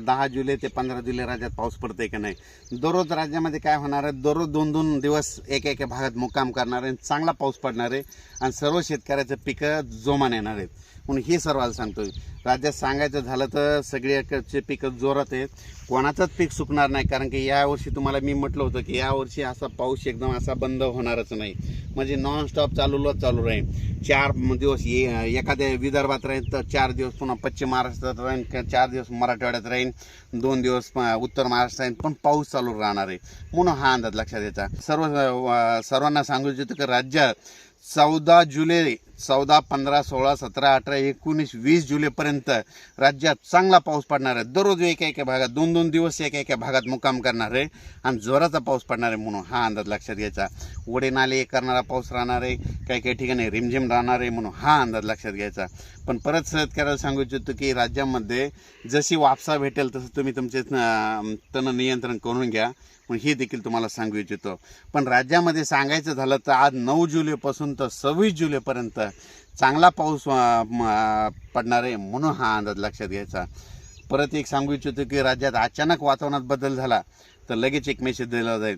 दहा जुलै ते पंधरा जुलै राज्यात पाऊस पडतोय का नाही? दररोज राज्यामध्ये काय होणार आहे? दररोज दोन दोन दिवस एक एका भागात मुक्काम करणार आहे चांगला पाऊस पडणार आहे आणि सर्व शेतकऱ्याचं पिकं जोमान येणार आहेत. म्हणून हे सर्वांना सांगतोय. राज्यात सांगायचं झालं तर सगळीकडचे पिकं जोरात आहेत. कोणाचंच पीक सुकणार नाही कारण की यावर्षी तुम्हाला मी म्हटलं होतं की यावर्षी असा पाऊस एकदम असा बंद होणारच नाही. म्हणजे नॉनस्टॉप चालूलाच चालू राहील. चार दिवस ये एखाद्या विदर्भात राहील तर चार दिवस पुन्हा पश्चिम महाराष्ट्रात राहील चार दिवस मराठवाड्यात राहील. दोन दिवस उत्तर महाराष्ट्रात आहे पण पाऊस चालू राहणार आहे. म्हणून हा अंदाज लक्षात यायचा सर्व सर्वांना सांगू इच्छितो की राज्यात चौदा जुलै चौदा पंधरा सोळा सतरा अठरा एकोणीस वीस जुलैपर्यंत राज्यात चांगला पाऊस पडणार आहे. दररोज एका एका भागात दोन दोन दिवस एका एका भागात मुक्काम करणार आहे आणि जोराचा पाऊस पडणार आहे म्हणून हा अंदाज लक्षात घ्यायचा. ओढे नाले करणारा पाऊस राहणार आहे काही काही ठिकाणी रिमझिम राहणार आहे म्हणून हा अंदाज लक्षात घ्यायचा. पण परत शेतकऱ्याला सांगू इच्छितो की राज्यामध्ये जशी वापसा भेटेल तसं तुम्ही तुमचे तण नियंत्रण करून घ्या पण हे देखील तुम्हाला सांगू इच्छितो. पण राज्यामध्ये सांगायचं झालं तर आज नऊ जुलैपासून तर सव्वीस जुलैपर्यंत चांगला पाऊस म, पडणार आहे म्हणून हा अंदाज लक्षात घ्यायचा. परत एक सांगू इच्छितो की राज्यात अचानक वातावरणात बदल झाला तर लगेच एक मेसेज दिला जाईल.